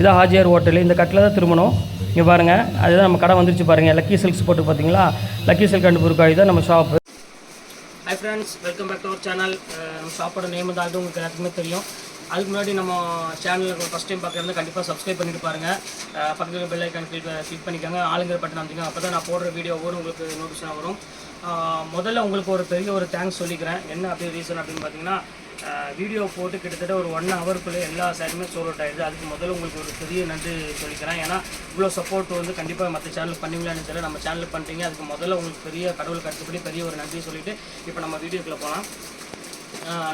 இதான் ஹாஜியார் ஹோட்டல். இந்த கட்டில் தான் திரும்பணும். இங்கே பாருங்கள் அதுதான் நம்ம கடை வந்துருச்சு பாருங்கள் லக்கி சில்க்ஸ் போட்டு பார்த்தீங்களா? லக்கி சில்க் அண்ட் புருக்காய் தான் நம்ம shop hi friends welcome back to our channel நம்ம ஷாப்போட நேம் தான் அது உங்களுக்கு எல்லாத்துக்குமே தெரியும். அதுக்கு முன்னாடி நம்ம சேனலில் ஃபஸ்ட் டைம் பார்க்குறது கண்டிப்பாக சப்ஸ்கிரைப் பண்ணிட்டு பாருங்கள் பக்கத்தில் பெல் ஐக்கான் கிளிக் கிளிக் பண்ணிக்கோங்க. ஆளுங்கிற பட்டன் அமைச்சிங்க அப்போ தான் நான் போடுற வீடியோ ஒவ்வொரு உங்களுக்கு நோட்டீஸாக வரும். முதல்ல உங்களுக்கு ஒரு பெரிய ஒரு தேங்க்ஸ் சொல்லிக்கிறேன். என்ன அப்படி ரீசன் அப்படின்னு பார்த்தீங்கன்னா வீடியோ போட்டு கிட்டத்தட்ட ஒரு ஒன் ஹவருக்குள்ளே எல்லா சைடுமே சோல் அவுட் ஆயிடுது. அதுக்கு முதல்ல உங்களுக்கு ஒரு பெரிய நன்றி சொல்லிக்கிறேன். ஏன்னா இவ்வளோ சப்போர்ட் வந்து கண்டிப்பாக மற்ற சேனல் பண்ணுவீங்களான்னு தெரியல. நம்ம சேனல் பண்ணுறீங்க அதுக்கு முதல்ல உங்களுக்கு பெரிய கடவுளுக்கு அடுத்தபடி பெரிய ஒரு நன்றி சொல்லிட்டு இப்போ நம்ம வீடியோக்குள்ளே போகலாம்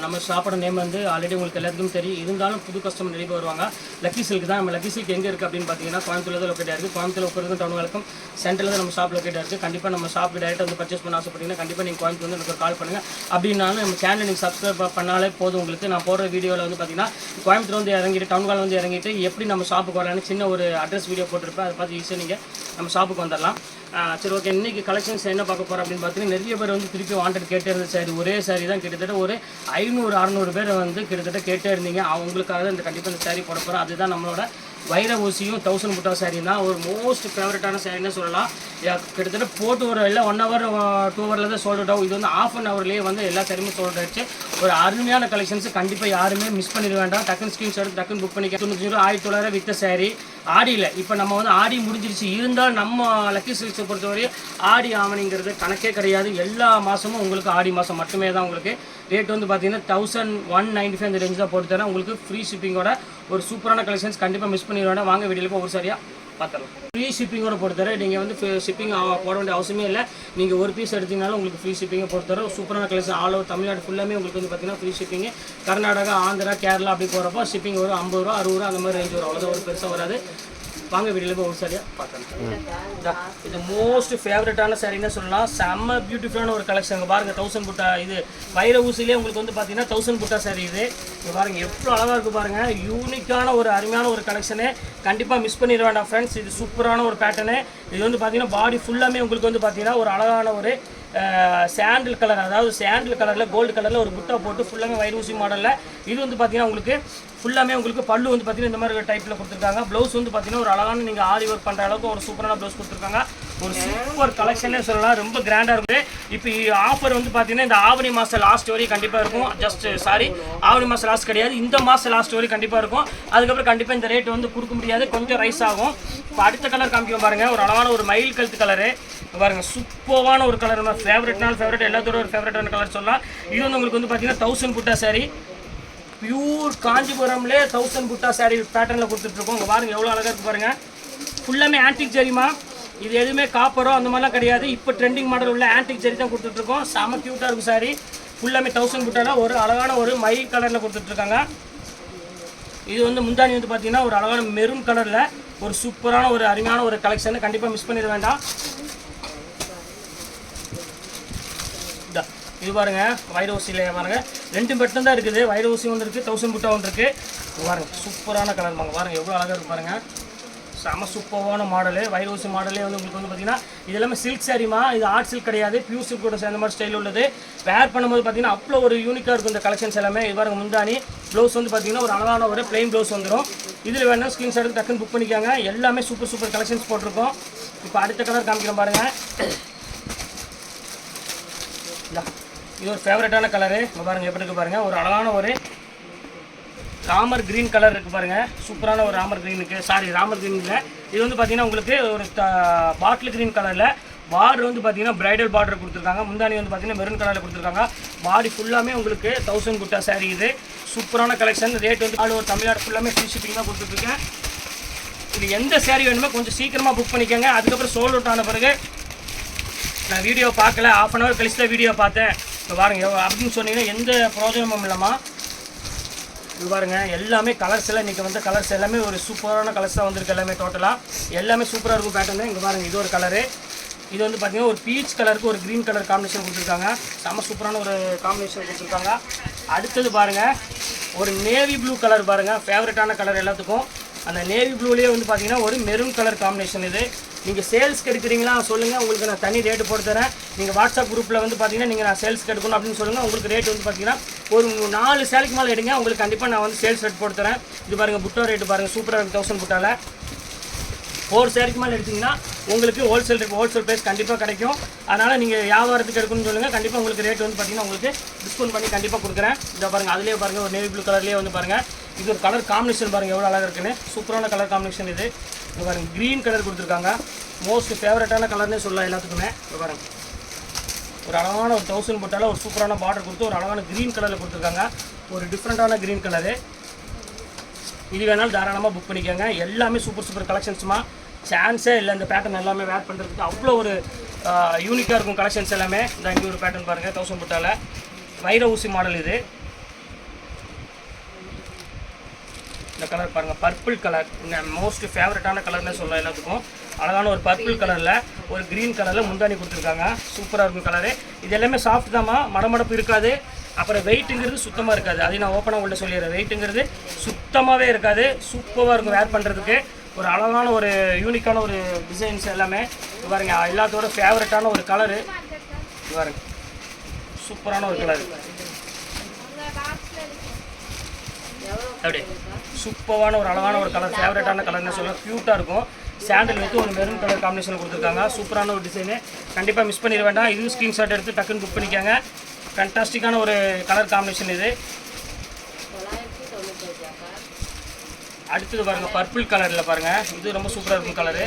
நம்ம ஷாப்போட நேம் வந்து ஆல்ரெடி உங்களுக்கு எல்லாத்துக்கும் தெரியும். இருந்தாலும் புது கஸ்டமர் நிறைய பேர் வருவாங்க. லக்கி சில்க் தான். நம்ம லக்கி சில்க் எங்கே இருக்குது அப்படின்னு பார்த்தீங்கன்னா கோயம்புத்தூர் தான் லொக்கேட்டாக இருக்குது கோயம்புத்தூர் உட்கிறது டவுன் வழக்கம் சென்டரில் தான் நம்ம ஷாப் லொக்கேட்டாக இருக்குது கண்டிப்பாக நம்ம ஷாப் டேரெக்டாக வந்து பர்ச்சேஸ் பண்ண ஆசைப்பட்டீங்கன்னா கண்டிப்பாக நீங்கள் கோயம்புத்தூர் வந்து எனக்கு ஒரு கால் பண்ணுங்கள் அப்படின்னாலும் நம்ம சேனல் நீங்கள் சப்ஸ்கிரைப் பண்ணாலே போதும் உங்களுக்கு. நான் போடுற வீடியோவில் வந்து பார்த்தீங்கன்னா கோயம்புத்தூர் வந்து இறங்கிட்டு டவுன் ஹால் வந்து இறங்கிட்டு எப்படி நம்ம ஷாப்புக்கு வரலான்னு சின்ன ஒரு அட்ரஸ் வீடியோ போட்டிருப்பேன். அதை பார்த்து ஈஸியாக நீங்கள் நம்ம ஷாப்புக்கு வந்துடலாம் சரி ஓகே இன்றைக்கி கலெக்ஷன்ஸ் என்ன பார்க்க போகிறோம் அப்படின்னு பார்த்தீங்கன்னா நிறைய பேர் வந்து திருப்பி வாண்டட் கேட்டே இருந்த சாரி ஒரே சாரி தான் கிட்டத்தட்ட ஒரு ஐநூறு அறநூறு பேர் வந்து கிட்டத்தட்ட கேட்டே இருந்தீங்க. அவங்களுக்காக இந்த கண்டிப்பாக இந்த சேரீ போட போகிறோம் அதுதான் நம்மளோட வைர ஊசியும் தௌசண்ட் முட்டா சாரி தான். ஒரு மோஸ்ட் ஃபேவரட்டான சாரின்னு சொல்லலாம். கிட்டத்தட்ட போட்டு ஒரு இல்லை ஒன் ஹவர் டூ ஹவரில் தான் சோல்ட் அவுட் இது வந்து ஆஃப் அன் ஹவர்லேயே வந்து எல்லா சேரீமே சோல்ட் ஆயிடுச்சு. ஒரு அருமையான கலெக்ஷன்ஸ் கண்டிப்பாக யாருமே மிஸ் பண்ணிட வேண்டாம். டக்குன்னு ஸ்க்ரீன்ஷாட் எடுத்து டக்குன்னு புக் பண்ணிக்க. தொண்ணூற்றி ரூபா ஆயிரத்தி தொள்ளாயிரம் வித்த சாரி ஆடியில். இப்போ நம்ம வந்து ஆடி முடிஞ்சிருச்சு. இருந்தால் நம்ம லக்கி சில்க்ஸை பொறுத்தவரை ஆடி ஆவணிங்கிறது கணக்கே கிடையாது. எல்லா மாதமும் உங்களுக்கு ஆடி மாதம் மட்டுமே தான் உங்களுக்கு ரேட் வந்து பார்த்தீங்கன்னா தௌசண்ட் ஒன் நைன்ட்டி ஃபைவ் அந்த ரேஞ்ச் தான் போட்டு தரேன். உங்களுக்கு ஃப்ரீ ஷிப்பிங்கோட ஒரு சூப்பரான கலெக்ஷன்ஸ் கண்டிப்பாக மிஸ் பண்ணிட வாங்க வீடியோவில் போய் ஒரு சரியாக பார்த்துடலாம் ஃப்ரீ ஷிப்பிங்கோட போட்டு தரேன். நீங்கள் வந்து ஷிப்பிங் போட வேண்டிய அவசியமே இல்லை. நீங்கள் ஒரு பீஸ் எடுத்தீங்கனாலும் உங்களுக்கு ஃப்ரீ ஷிப்பிங்கை போட்டு தரோம் சூப்பரான கலெக்ஷன் ஆல் ஓவர் தமிழ்நாடு ஃபுல்லாமே உங்களுக்கு வந்து பார்த்தீங்கன்னா ஃப்ரீ ஷிப்பிங் கர்நாடகா ஆந்திரா கேரளா அப்படி போகிறப்போ ஷிப்பிங் வரும் ஐம்பது ரூபா அறுபது ரூபா அந்த மாதிரி ரேஞ்ச் வரும். அவ்வளோதான் ஒரு பெருசாக வராது. வாங்க வீடியோவில் போய் ஒரு சாரியாக பார்க்கலாம். இது மோஸ்ட் ஃபேவரட்டான சாரின்னு சொல்லலாம். செம்ம பியூட்டிஃபுல்லான ஒரு கலெக்ஷன் பாருங்கள் தௌசண்ட் புட்டா இது வைர ஊசிலே உங்களுக்கு வந்து பார்த்தீங்கன்னா தௌசண்ட் புட்டா சாரி இது. இங்க பாருங்கள் எவ்வளோ அழகாக இருக்குது பாருங்கள் யூனிக்கான ஒரு அருமையான ஒரு கலெக்ஷனு கண்டிப்பாக மிஸ் பண்ணிட வேண்டாம் ஃப்ரெண்ட்ஸ் இது சூப்பரான ஒரு பேட்டர்னு இது வந்து பார்த்தீங்கன்னா பாடி ஃபுல்லாமே உங்களுக்கு வந்து பார்த்தீங்கன்னா ஒரு அழகான ஒரு சாண்டில் கலர் அதாவது சாண்டில் கலரில் கோல்டு கலரில் ஒரு குட்டா போட்டு ஃபுல்லாமே வயிறு ஊசி மாடலில் இது வந்து பார்த்தீங்கன்னா உங்களுக்கு ஃபுல்லாமே உங்களுக்கு பல்லு வந்து பார்த்தீங்கன்னா இந்த மாதிரி டைப்பில் கொடுத்துருக்காங்க. ப்ளவுஸ் வந்து பார்த்தீங்கன்னா ஒரு அழகான நீங்கள் ஆரி ஒர்க் பண்ணுற அளவுக்கு ஒரு சூப்பரான ப்ளவுஸ் கொடுத்துருக்காங்க. ஒரு சூப்பர் கலெக்ஷனே சொல்லலாம். ரொம்ப கிராண்டாக இருக்குது இப்போ ஆஃபர் வந்து பார்த்தீங்கன்னா இந்த ஆவணி மாதம் லாஸ்ட் வரையும் கண்டிப்பாக இருக்கும். ஜஸ்ட் சாரி ஆவணி மாதம் லாஸ்ட் கிடையாது. இந்த மாதம் லாஸ்ட் வரையும் கண்டிப்பாக இருக்கும். அதுக்கப்புறம் கண்டிப்பாக இந்த ரேட் வந்து கொடுக்க முடியாது. கொஞ்சம் ரைஸ் ஆகும். இப்போ அடுத்த கலர் காமிக்கும் பாருங்கள் ஒரு அழகான ஒரு மயில் கழுத்து கலரு பாருங்க சூப்பரான ஒரு கலர் ஃபேவரட்னால ஃபேவரட் எல்லாத்தோட ஒரு ஃபேவரட்டான கலர் சொல்லலாம். இது வந்து உங்களுக்கு வந்து பார்த்தீங்கன்னா தௌசண்ட் புட்டா சாரி பியூர் காஞ்சிபுரம்லே தௌசண்ட் புட்டா சாரி பேட்டர்னில் கொடுத்துட்ருக்கோம் உங்கள் பாருங்கள் எவ்வளோ அழகாக இருக்குது பாருங்கள் ஃபுல்லாமே ஆன்டிக் ஜெரிமா இது எதுவுமே காப்பரோ அந்த மாதிரிலாம் கிடையாது. இப்போ ட்ரெண்டிங் மாடல் உள்ள ஆன்டிக் சரி தான் கொடுத்துட்ருக்கோம். செம க்யூட்டாக இருக்கும் சாரி ஃபுல்லாமே தௌசண்ட் புட்டால ஒரு அழகான ஒரு மை கலரில் கொடுத்துட்ருக்காங்க. இது வந்து முந்தானி வந்து பார்த்தீங்கன்னா ஒரு அழகான மெரூன் கலரில் ஒரு சூப்பரான ஒரு அருமையான ஒரு கலெக்ஷன் கண்டிப்பாக மிஸ் பண்ணிட வேண்டாம். இதா, இது பாருங்க வைர ஊசியில் பாருங்க. ரெண்டு மட்டும் தான் இருக்குது. வயிறு ஊசி ஒன்று இருக்குது தௌசண்ட் புட்டா ஒன்று இருக்குது பாருங்க சூப்பரான கலர் பாருங்க பாருங்க எவ்வளோ அழகாக இருக்கு பாருங்க. செம சூப்பரான மாடலு வைரோசி மாடலே வந்து உங்களுக்கு வந்து பார்த்தீங்கன்னா இது எல்லாமே சில்க் சாரிமா இது ஆர்ட் சில்க் கிடையாது பியூர் சில்க் கூட சேர்ந்த மாதிரி ஸ்டைல் உள்ளது. வேர் பண்ணும்போது பார்த்தீங்கன்னா அவ்வளோ ஒரு யூனிக்காக இருக்கும் இந்த கலெக்ஷன்ஸ் எல்லாமே. இது பாருங்க முந்தானி ப்ளவுஸ் வந்து பார்த்தீங்கன்னா ஒரு அழகான ஒரு ப்ளைன் ப்ளவுஸ் வந்துடும் இதில் வேணால் ஸ்க்ரீன்ஷாட் எடுத்து டக்குன்னு புக் பண்ணிக்காங்க. எல்லாமே சூப்பர் சூப்பர் கலெக்ஷன்ஸ் போட்டிருக்கோம். இப்போ அடுத்த கலர் காமிக்கிறேன் பாருங்கள் இது ஒரு ஃபேவரட்டான கலரு பாருங்கள் எப்படி இருக்கு பாருங்கள் ஒரு அழகான ஒரு ராமர் கிரீன் கலர் இருக்குது பாருங்கள் சூப்பரான ஒரு ராமர் க்ரீனுக்கு சாரி ராமர் க்ரீன் இல்லை. இது வந்து பார்த்தீங்கன்னா உங்களுக்கு ஒரு பாட்டில் க்ரீன் கலரில் பார்டர் வந்து பார்த்தீங்கன்னா பிரைடல் பார்டர் கொடுத்துருக்காங்க. முந்தானி வந்து பார்த்தீங்கன்னா மெரூன் கலரில் கொடுத்துருக்காங்க. பாடி ஃபுல்லாமே உங்களுக்கு தௌசண்ட் குட்டா சாரி இது. சூப்பரான கலெக்ஷன் ரேட் வந்து ஆல் ஓவர் தமிழ்நாடு ஃபுல்லாமே ஃப்ரீ ஷிப்பிங் தான் கொடுத்துட்ருக்கேன். இது எந்த saree வேணுமோ கொஞ்சம் சீக்கிரமாக புக் பண்ணிக்கோங்க. அதுக்கப்புறம் சோல் அவுட் ஆன பிறகு நான் வீடியோ பார்க்கல. ஆஃப் அன் ஹவர் கழிச்சு தான் வீடியோ பார்த்தேன். இப்போ பாருங்க அப்படின்னு சொன்னீங்கன்னா எந்த ப்ரோஜனமும் இல்லைம்மா இது பாருங்க எல்லாமே கலர்ஸ் எல்லாம் இன்றைக்கி வந்து கலர்ஸ் எல்லாமே ஒரு சூப்பரான கலர்ஸ் தான் வந்திருக்கு எல்லாமே டோட்டலாக எல்லாமே சூப்பராக இருக்கும் பேட்டர்னு இங்கே பாருங்க இது ஒரு கலரு இது வந்து பார்த்தீங்கன்னா ஒரு பீச் கலருக்கு ஒரு க்ரீன் கலர் காம்பினேஷன் கொடுத்துருக்காங்க. செம்ம சூப்பரான ஒரு காம்பினேஷன் கொடுத்துருக்காங்க. அடுத்தது பாருங்கள் ஒரு நேவி ப்ளூ கலர் பாருங்கள் ஃபேவரட்டான கலர் எல்லாத்துக்கும். அந்த நேவி ப்ளூலேயே வந்து பார்த்தீங்கன்னா ஒரு மெரூன் கலர் காம்பினேஷன் இது. நீங்கள் சேல்ஸ்க்கு எடுக்கிறீங்களா சொல்லுங்கள் உங்களுக்கு நான் தனி ரேட்டு போட்டு தரேன். நீங்கள் வாட்ஸ்அப் குரூப்பில் வந்து பார்த்தீங்கன்னா நீங்கள் நான் சேல்ஸ்க்கு எடுக்கணும் அப்படின்னு சொல்லுங்கள் உங்களுக்கு ரேட் வந்து பார்த்தீங்கன்னா ஒரு நாலு சேலுக்கு மேலே எடுங்க. உங்களுக்கு கண்டிப்பாக நான் வந்து சேல்ஸ் ரேட் போட்டு தரேன். இது பாருங்கள் புட்டோ ரேட்டு பாருங்கள் சூப்பராக இருக்குது தௌசண்ட் புட்டாவில் ஃபோர் சேருக்கு மேலே எடுத்தீங்கன்னா உங்களுக்கு ஹோல்சேல் ஹோல்சேல் ப்ரைஸ் கண்டிப்பாக கிடைக்கும். அதனால் நீங்கள் வியாபாரத்துக்கு எடுக்கணும்னு சொல்லுங்கள் கண்டிப்பாக உங்களுக்கு ரேட் வந்து பார்த்தீங்கன்னா உங்களுக்கு டிஸ்கவுண்ட் பண்ணி கண்டிப்பாக கொடுக்குறேன். இதை பாருங்கள் அதிலே பாருங்கள் ஒரு நேவி ப்ளூ கலர்லேயே வந்து பாருங்கள் இது ஒரு கலர் காம்பினேஷன் பாருங்கள் எவ்வளோ அழகாக இருக்குன்னு. சூப்பரான கலர் காம்பினேஷன் இது. இப்போ பாருங்கள் க்ரீன் கலர் கொடுத்துருக்காங்க. மோஸ்ட் ஃபேவரட்டான கலர்னே சொல்லலாம் எல்லாத்துக்குமே. இப்போ பாருங்கள் ஒரு அழகான ஒரு தௌசண்ட் போட்டால ஒரு சூப்பரான பார்டர் கொடுத்து ஒரு அழகான க்ரீன் கலரில் கொடுத்துருக்காங்க. ஒரு டிஃப்ரெண்ட்டான க்ரீன் கலரு இது. வேணாலும் தாராளமாக புக் பண்ணிக்கோங்க. எல்லாமே சூப்பர் சூப்பர் கலெக்ஷன்ஸுமா சான்ஸே இல்லை இந்த பேட்டர்ன் எல்லாமே வேர் பண்ணுறதுக்கு அவ்வளோ ஒரு யூனிக்காக இருக்கும் கலெக்ஷன்ஸ் எல்லாமே. இந்த இங்கே ஒரு பேட்டர்ன் பாருங்கள் தௌசண்ட் போட்டால. வைர ஊசி மாடல் இது. இந்த கலர் பாருங்கள் பர்பிள் கலர் மோஸ்ட் ஃபேவரட்டான கலர்னே சொல்லலாம் எல்லாத்துக்கும். அழகான ஒரு பர்பிள் கலரில் ஒரு க்ரீன் கலரில் முந்தானி கொடுத்துருக்காங்க. சூப்பராக இருக்கும் கலரு இது எல்லாமே சாஃப்ட் தாம்மா மடமடப்பு இருக்காது. அப்புறம் வெயிட்டுங்கிறது சுத்தமாக இருக்காது. அதையும் நான் ஓப்பனாக உங்கள்ட்ட சொல்லிடுறேன். வெயிட்டுங்கிறது சுத்தமாகவே இருக்காது. சூப்பராக இருக்கும் வேர் பண்ணுறதுக்கு ஒரு அழகான ஒரு யூனிக்கான ஒரு டிசைன்ஸ் எல்லாமே. பாருங்க எல்லாத்தோட ஃபேவரட்டான ஒரு கலரு இது பாருங்க. சூப்பரான ஒரு கலரு அப்படியே. சூப்பரான ஒரு அழகான ஒரு கலர் ஃபேவரட்டான கலர்னு சொல்லலாம் க்யூட்டாக இருக்கும். சாண்டல் வித்து ஒரு மெரூன் கலர் காம்பினேஷன் கொடுத்துருக்காங்க. சூப்பரான ஒரு டிசைனு கண்டிப்பாக மிஸ் பண்ணிட வேண்டாம். இதுவும் ஸ்க்ரீன்ஷாட் எடுத்து டக்குன்னு புக் பண்ணிக்கோங்க. ஃபண்டாஸ்டிக்கான ஒரு கலர் காம்பினேஷன் இது. அடுத்தது பாருங்கள் பர்பிள் கலரில் பாருங்கள் இது ரொம்ப சூப்பராக இருக்கும் கலரு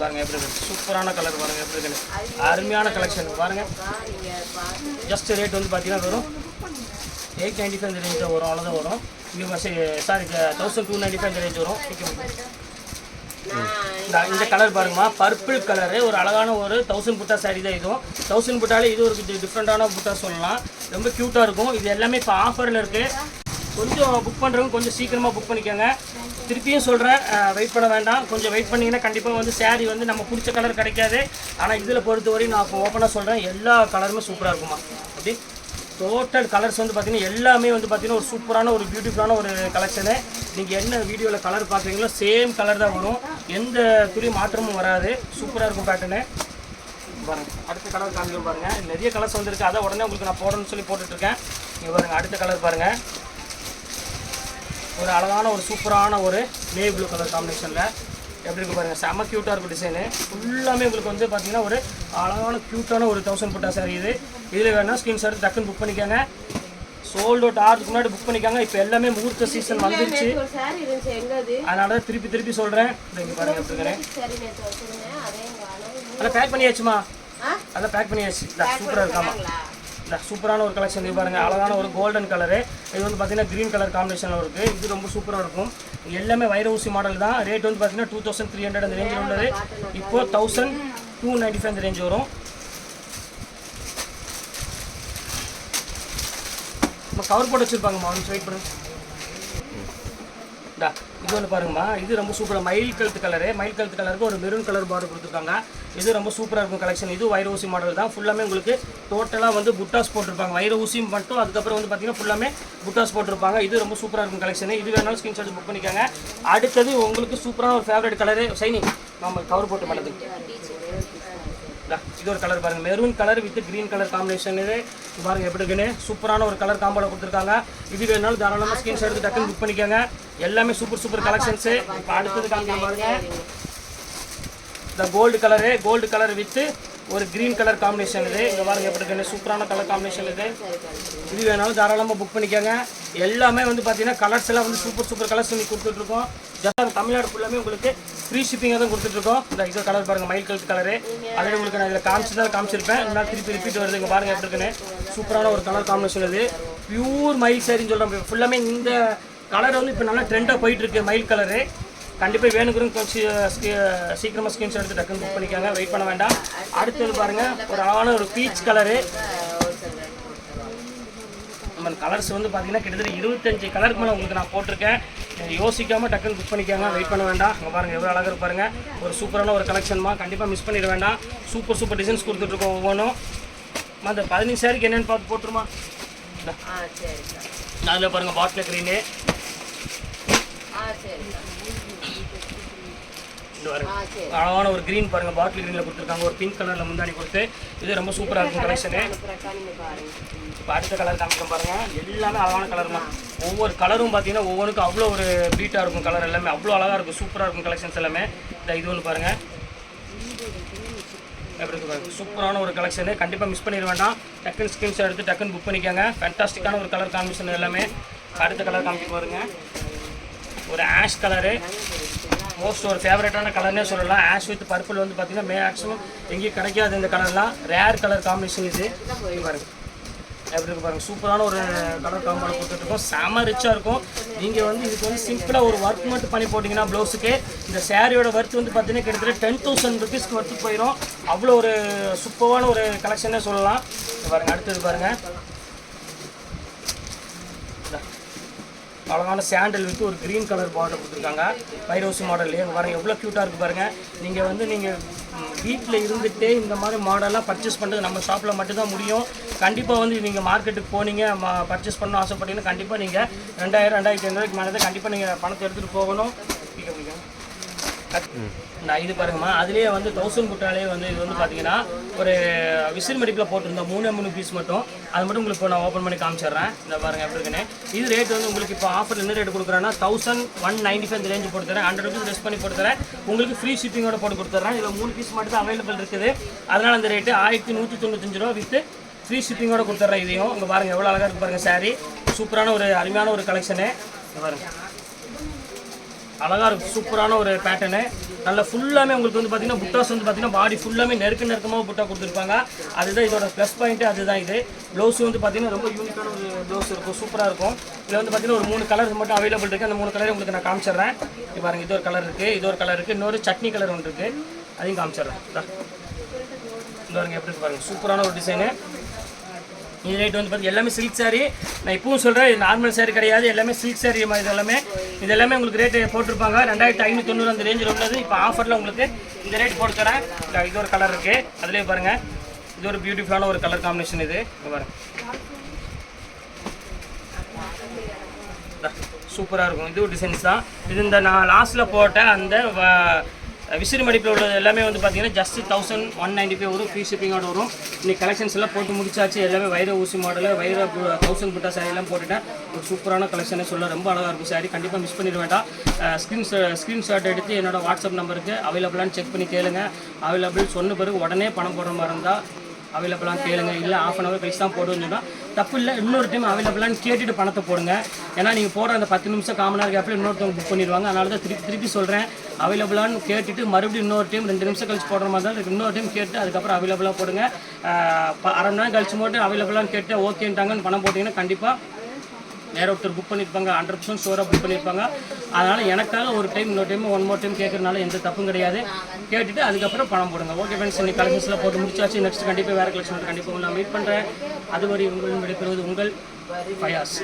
பாருங்கள் எப்படி இருக்கு? சூப்பரான கலர் பாருங்கள் எப்படி இருக்குன்னு. அருமையான கலெக்ஷன் பாருங்கள் ஜஸ்ட் ரேட் வந்து பார்த்தீங்கன்னா வெறும் எயிட் நைன்டி ஃபைவ் இந்த வரும். அவ்வளோதான் வரும். Sari thousand two ninety five range வரும். இந்த இந்த கலர் பாருங்கம்மா. பர்பிள் கலரு ஒரு அழகான ஒரு தௌசண்ட் புட்டா saree தான் இதுவும் தௌசண்ட் புட்டாலே இது ஒரு டிஃப்ரெண்ட்டான புட்டா சொல்லலாம். ரொம்ப க்யூட்டாக இருக்கும். இது எல்லாமே இப்போ ஆஃபரில் இருக்குது கொஞ்சம் புக் பண்ணுறவங்க கொஞ்சம் சீக்கிரமாக புக் பண்ணிக்கோங்க. திருப்பியும் சொல்கிறேன் வெயிட் பண்ண வேண்டாம். கொஞ்சம் வெயிட் பண்ணிங்கன்னா கண்டிப்பாக வந்து saree வந்து நம்ம பிடிச்ச கலர் கிடைக்காது. ஆனால் இதில் பொறுத்தவரையும் நான் இப்போ ஓப்பனாக சொல்கிறேன் எல்லா கலருமே சூப்பராக இருக்குமா அப்படி? டோட்டல் கலர்ஸ் வந்து பார்த்தீங்கன்னா எல்லாமே வந்து பார்த்தீங்கன்னா ஒரு சூப்பரான ஒரு பியூட்டிஃபுல்லான ஒரு கலெக்ஷனு நீங்கள் என்ன வீடியோவில் கலர் பார்க்குறீங்களோ சேம் கலர் தான் வரும். எந்த துளி மாற்றமும் வராது. சூப்பராக இருக்கும் பேட்டர்னு பாருங்கள் அடுத்த கலர் காமிக்கும் பாருங்கள் நிறைய கலர்ஸ் வந்திருக்கு. அதை உடனே உங்களுக்கு நான் போடணும்னு சொல்லி போட்டுட்ருக்கேன். நீங்கள் பாருங்கள் அடுத்த கலர் பாருங்கள் ஒரு அழகான ஒரு சூப்பரான ஒரு நே ப்ளூ கலர் காம்பினேஷனில் எப்படி இருக்கு பாருங்க செம க்யூட்டாக இருக்கும் டிசைனு ஃபுல்லாமே உங்களுக்கு வந்து பார்த்தீங்கன்னா ஒரு அழகான க்யூட்டான ஒரு தௌசண்ட் புட்டா சாரி இது. இதில் வேணால் ஸ்க்ரீன்ஷாட் டக்குன்னு புக் பண்ணிக்கோங்க. சோல்ட் அவுட் ஆகிறதுக்கு முன்னாடி புக் பண்ணிக்கோங்க. இப்போ எல்லாமே முகூர்த்த சீசன் வந்துருச்சு. அதனால தான் திருப்பி திருப்பி சொல்கிறேன் இங்கே பாருங்க எப்படி இருக்கிறேன் சரி நேற்று வச்சிருந்தேன். அதே எங்க அளவு அதை பேக் பண்ணியாச்சுமா? ஆ? அதை பேக் பண்ணியாச்சு. சூப்பராக இருக்காமா? சூப்பரான ஒரு கலெக்ஷன் இது பாருங்கள் அழகான ஒரு கோல்டன் கலரு இது வந்து பார்த்தீங்கன்னா க்ரீன் கலர் காம்பினேஷனில் இருக்குது இது ரொம்ப சூப்பராக இருக்கும். எல்லாமே வைர ஊசி மாடல் தான். ரேட் வந்து பார்த்தீங்கன்னா டூ தௌசண்ட் த்ரீ ஹண்ட்ரட் அந்த ரேஞ்சில் உள்ளது. இப்போது தௌசண்ட் டூ நைன்ட்டி ஃபைவ் அந்த ரேஞ்ச் வரும். நம்ம கவர் போட்டு வச்சுருப்பாங்கம்மா. வந்து வெயிட் பண்ணுங்கள் இந்தா, இது ஒன்று பாருங்கம்மா. இது ரொம்ப சூப்பராக மயில் கழுத்து கலரு மயில் கழுத்து கலருக்கு ஒரு மெரூன் கலர் பார்டர் கொடுத்துருக்காங்க. இது ரொம்ப சூப்பராக இருக்கும் கலெக்ஷன் இது வைர ஊசி மாடல் தான். ஃபுல்லாமே உங்களுக்கு டோட்டலாக வந்து புட்டாஸ் போட்டிருப்பாங்க. வைர ஊசி மட்டும் அதுக்கப்புறம் வந்து பார்த்தீங்கன்னா ஃபுல்லாமே புட்டாஸ் போட்டிருப்பாங்க. இது ரொம்ப சூப்பராக இருக்கும் கலெக்ஷன் இது வேணாலும் ஸ்கிரீன்ஷாட் புக் பண்ணிக்கோங்க. அடுத்தது உங்களுக்கு சூப்பரான ஒரு ஃபேவரட் கலரு சைனி நம்ம கவர் போட்டு பண்ணுறதுக்கு இது ஒரு கலர் பாருங்க. Maroon colour with green colour combination பாருங்கள் பாருங்க எப்படி இருக்குன்னு? சூப்பரான ஒரு கலர் காம்போல கொடுத்துருக்காங்க. இது வேணாலும் தாராளமாக ஸ்கிரீன்ஷாட் எடுத்து டக்குன்னு புக் பண்ணிக்கோங்க. எல்லாமே சூப்பர் சூப்பர் கலெக்ஷன்ஸு இப்போ அடுத்தது காமிக்க பாருங்க. இந்த gold colour gold colour with ஒரு கிரீன் கலர் காம்பினேஷன் இது. இங்கே பாருங்க எப்படி இருக்குன்னு. சூப்பரான கலர் காம்பினேஷன் இது. இது வேணாலும் தாராளமாக புக் பண்ணிக்கோங்க. எல்லாமே வந்து பார்த்தீங்கன்னா கலர்ஸ் எல்லாம் வந்து சூப்பர் சூப்பர் கலர்ஸ் பண்ணி கொடுத்துட்ருக்கோம். ஜஸ்ட் தமிழ்நாடு ஃபுல்லாமே உங்களுக்கு ஃப்ரீ ஷிப்பிங்காக தான் கொடுத்துட்ருக்கோம். இந்த இது கலர் பாருங்கள் மயில் கலர் கலரு ஆல்ரெடி உங்களுக்கு நான் இதில் காமிச்சு தான் காமிச்சிருப்பேன். இருந்தாலும் திருப்பி ரிப்பீட் வருது. இங்கே பாருங்கள் எப்படி இருக்குன்னு. சூப்பரான ஒரு கலர் காம்பினேஷன் இது. பியூர் மயில் சரின்னு சொல்கிறோம் ஃபுல்லாமே இந்த கலர் வந்து இப்போ நல்லா ட்ரெண்டாக போயிட்டுருக்கு மயில் கலரு கண்டிப்பாக வேணுங்கிறவங்க கொஞ்சம் சீ- சீக்கிரமா ஸ்கிரீன்ஷாட் எடுத்து டக்குன்னு புக் பண்ணிக்கோங்க. வெயிட் பண்ண வேண்டாம். அடுத்தது பாருங்க ஒரு அழகான ஒரு பீச் கலரு நம்ம கலர்ஸ் வந்து பார்த்தீங்கன்னா கிட்டத்தட்ட இருபத்தஞ்சு கலருக்கு மேலே உங்களுக்கு நான் போட்டிருக்கேன். நீங்க யோசிக்காம டக்குன்னு புக் பண்ணிக்கோங்க. வெயிட் பண்ண வேண்டாம். இங்கே பாருங்க எவ்வளோ அழகாக இருக்கு பாருங்க. ஒரு சூப்பரான ஒரு கலெக்ஷன்மா கண்டிப்பாக மிஸ் பண்ணிட வேண்டாம். சூப்பர் சூப்பர் டிசைன்ஸ் கொடுத்துட்ருக்கோம் ஒவ்வொன்றும். அந்த பதினஞ்சு சாரிக்கு என்னென்னு பார்த்து போட்டுருமா? அதில் பாருங்கள் பாட்டில் க்ரீனு ஆ சரிக்கா இந்த பாருங்க ஆ சரி அழகான ஒரு க்ரீன் பாருங்க பாட்டில் க்ரீனில் கொடுத்துருக்காங்க. ஒரு பிங்க் கலரில் முந்தானி கொடுத்து இது ரொம்ப சூப்பராக இருக்கும் கலெக்ஷனு இப்போ அடுத்த கலர் காமிக்கிறோம் பாருங்க. எல்லாமே அழகான கலர் தான். ஒவ்வொரு கலரும் பார்த்தீங்கன்னா ஒவ்வொன்றுக்கும் அவ்வளோ ஒரு பீட்டாக இருக்கும் கலர் எல்லாமே. அவ்வளோ அழகாக இருக்கும் சூப்பராக இருக்கும் கலெக்ஷன்ஸ் எல்லாமே. இந்த இது ஒன்று பாருங்க. எப்படி இருக்கு பாருங்க. சூப்பரான ஒரு கலெக்ஷனு கண்டிப்பாக மிஸ் பண்ணிட வேண்டாம். டக்குன்னு ஸ்க்ரீன்ஷாட் எடுத்து டக்குன்னு புக் பண்ணிக்கோங்க. ஃபேண்டாஸ்டிக்கான ஒரு கலர் காம்பினேஷன் எல்லாமே. அடுத்த கலர் காமிக்க பாருங்க. ஒரு ஆஷ் கலரு மோஸ்ட் ஒரு ஃபேவரட்டான கலர்னே சொல்லலாம். ஆஷ் வித் பர்பிள் வந்து பார்த்தீங்கன்னா மேக்ஸிமம் எங்கேயும் கிடைக்காது இந்த கலர்லாம் ரேர் கலர் காம்பினேஷன் இது. பாருங்கள் பாருங்க. எப்படி இருக்கு பாருங்க. சூப்பரான ஒரு கலர் காம்பவுண்ட் கொடுத்துட்ருக்கோம் செம ரிச்சாக இருக்கும். நீங்கள் வந்து இதுக்கு வந்து சிம்பிளாக ஒரு ஒர்க் மட்டும் பண்ணி போட்டிங்கன்னா ப்ளவுஸுக்கு இந்த சாரியோட ஒர்த் வந்து பார்த்தீங்கன்னா கிட்டத்தட்ட டென் தௌசண்ட் ருபீஸ்க்கு ஒர்த்து போயிடும் அவ்வளோ ஒரு சூப்பரான ஒரு கலெக்ஷனே சொல்லலாம். பாருங்கள் அடுத்தது பாருங்கள் அழகான சாண்டல் வித்து ஒரு க்ரீன் கலர் பார்டர் கொடுத்துருக்காங்க. பைரோசி மாடல்லையே எங்கள் பாருங்கள் எவ்வளோ க்யூட்டாக இருக்குது பாருங்கள் நீங்கள் வந்து நீங்கள் வீட்டில் இருந்துகிட்டே இந்த மாதிரி மாடல்லாம் பர்ச்சேஸ் பண்ணுறது நம்ம ஷாப்பில் மட்டும்தான் முடியும். கண்டிப்பாக வந்து நீங்கள் மார்க்கெட்டுக்கு போனீங்க பர்ச்சேஸ் பண்ண ஆசைப்பட்டீங்கன்னா கண்டிப்பாக நீங்கள் ரெண்டாயிரம் ரெண்டாயிரத்தி ஐநூறுக்கு மேலே தான் கண்டிப்பாக நீங்கள் பணத்தை எடுத்துகிட்டு போகணும். நான் இது பாருங்கம்மா. அதுலேயே வந்து தௌசண்ட் குட்டாலே வந்து இது வந்து பார்த்தீங்கன்னா ஒரு விசில் மடிப்பில் போட்டிருந்தோம் மூணு மூணு பீஸ் மட்டும். அது மட்டும் உங்களுக்கு இப்போ நான் ஓப்பன் பண்ணி காமிச்சிடுறேன். இந்த பாருங்கள் எப்படி இருக்குன்னு. இது ரேட் வந்து உங்களுக்கு இப்போ ஆஃபர் என்ன ரேட் கொடுக்குறேன்னா thousand one ninety five range போட்டு தரேன். ஹண்ட்ரட் ருபீஸ் லெஸ் பண்ணி போட்டு தரேன். உங்களுக்கு ஃப்ரீ ஷிப்பிங்கோட போட்டு கொடுத்துட்றேன். இதில் மூணு பீஸ் மட்டும் தான் அவைலபிள் இருக்குது. அதனால் அந்த ரேட்டு ஆயிரத்தி நூற்றி தொண்ணூத்தஞ்சு ரூபா வித்து ஃப்ரீ ஷிப்பிங்கோட கொடுத்துட்றேன் இதையும். இங்கே பாருங்கள் எவ்வளோ அழகாக இருக்கு பாருங்கள் சாரி சூப்பரான ஒரு அருமையான ஒரு கலெக்ஷனு பாருங்கள் அழகாக இருக்கும் சூப்பரான ஒரு பேட்டர்னு நல்ல ஃபுல்லாமே உங்களுக்கு வந்து பார்த்தீங்கன்னா புட்டாஸ் வந்து பார்த்தீங்கன்னா பாடி ஃபுல்லாமே நெருக்க நெருக்கமாக புட்டா கொடுத்துருப்பாங்க. அதுதான் இதோட ப்ளஸ் பாயிண்ட்டு அதுதான் இது. ப்ளவுஸ் வந்து பார்த்தீங்கன்னா ரொம்ப யூனிக்கான ஒரு ப்ளவுஸ் இருக்கும் சூப்பராக இருக்கும். இதில் வந்து பார்த்தீங்கன்னா ஒரு மூணு கலர் மட்டும் அவைலபிள் இருக்குது அந்த மூணு கலர் உங்களுக்கு நான் காமிச்சிடுறேன். இப்போ பாருங்க இது ஒரு கலர் இருக்குது இது ஒரு கலர் இருக்குது இன்னொரு சட்னி கலர் ஒன்று இருக்குது அதையும் காமிச்சிடுறேன். இந்த. பாருங்க எப்படி பாருங்கள் பாருங்க சூப்பரான ஒரு டிசைனு இது ரேட் வந்து பார்த்து எல்லாமே சில்க் saree. நான் இப்பவும் சொல்கிறேன் இது நார்மல் saree கிடையாது. எல்லாமே சில்க் saree இது எல்லாமே. இது எல்லாமே உங்களுக்கு ரேட்டு போட்டிருப்பாங்க. ரெண்டாயிரத்தி ஐநூற்றி தொண்ணூறு அந்த ரேஞ்சில் உள்ளது. இப்போ ஆஃபரில் உங்களுக்கு இந்த ரேட் போட்டு தரேன். இது ஒரு கலர் இருக்குது அதுலேயே பாருங்கள் இது ஒரு பியூட்டிஃபுல்லான ஒரு கலர் காம்பினேஷன் இது. பாருங்கள் சூப்பராக இருக்கும். இது ஒரு டிசைன்ஸ் தான். இது இந்த நான் லாஸ்ட்டில் போட்ட அந்த வ- விசிறி மடிப்பில் உள்ளது எல்லாமே வந்து பார்த்தீங்கன்னா just thousand one ninety five வரும் ஃப்ரீ ஷிப்பிங்கோட வரும். இன்னைக்கு கலெக்ஷன்ஸ் எல்லாம் போட்டு முடிச்சாச்சு. எல்லாமே வைர ஊசி மாடலில் வைர தௌசண்ட் புட்டா saree எல்லாம் போட்டுட்டேன். ஒரு சூப்பரான கலெக்ஷனே சொல்ல ரொம்ப அழகாக இருக்கும் சாரி கண்டிப்பாக மிஸ் பண்ணிட வேண்டாம். ஸ்க்ரீன் ஸ்க்ரீன்ஷாட் எடுத்து என்னோட வாட்ஸ்அப் நம்பருக்கு அவைலபிளான்னு செக் பண்ணி கேளுங்க. அவைலபிள் சொன்ன பிறகு உடனே பணம் போடுற மாதிரி இருந்தால் அவைலபிளாக கேளுங்க. இல்லை ஆஃப் அன் ஹவர் கழிச்சு தான் போடுவோம்னு சொன்னால் தப்பு இல்லை. இன்னொரு டைம் அவைலபிளான்னு கேட்டுட்டு பணத்தை போடுங்க. ஏன்னா நீங்கள் போடுற அந்த பத்து நிமிஷம் காமன் நேரம் கேப்பில் இன்னொருத்தவங்க புக் பண்ணிடுவாங்க. அதனால தான் திருப்பி திருப்பி சொல்கிறேன் அவைலபிளான்னு கேட்டுட்டு மறுபடியும் இன்னொரு டைம் ரெண்டு நிமிஷம் கழிச்சு போடுற மாதிரி தான் இன்னொரு டைம் கேட்டு அதுக்கப்புறம் அவைலபிளாக போடுங்க. ப- அரை மணி நேரம் கழிச்சு மட்டும் அவைலபிளான்னு கேட்டு ஓகேன்ட்டாங்கன்னு பணம் போட்டிங்கன்னா கண்டிப்பாக வேற ஒருத்தர் புக் பண்ணியிருப்பாங்க ஹண்ட்ரட் பர்சன்ட் ஷோராக புக் பண்ணியிருப்பாங்க அதனால் எனக்காக ஒரு டைம் இன்னொரு டைம் ஒன் மோர் டைம் கேட்கறதுனால எந்த தப்பும் கிடையாது. கேட்டுட்டு அதுக்கப்புறம் பணம் போடுங்க. ஓகே ஃப்ரெண்ட்ஸ் இன்னைக்கு கலெக்ஷன்ஸில் போட்டு முடிச்சாச்சு. நெக்ஸ்ட் கண்டிப்பாக வேறு கலெக்ஷன் கண்டிப்பாக நான் மீட் பண்ணுறேன் அதுவரை உங்களிடம் விடைபெறுவது உங்கள் ஃபயாஸ்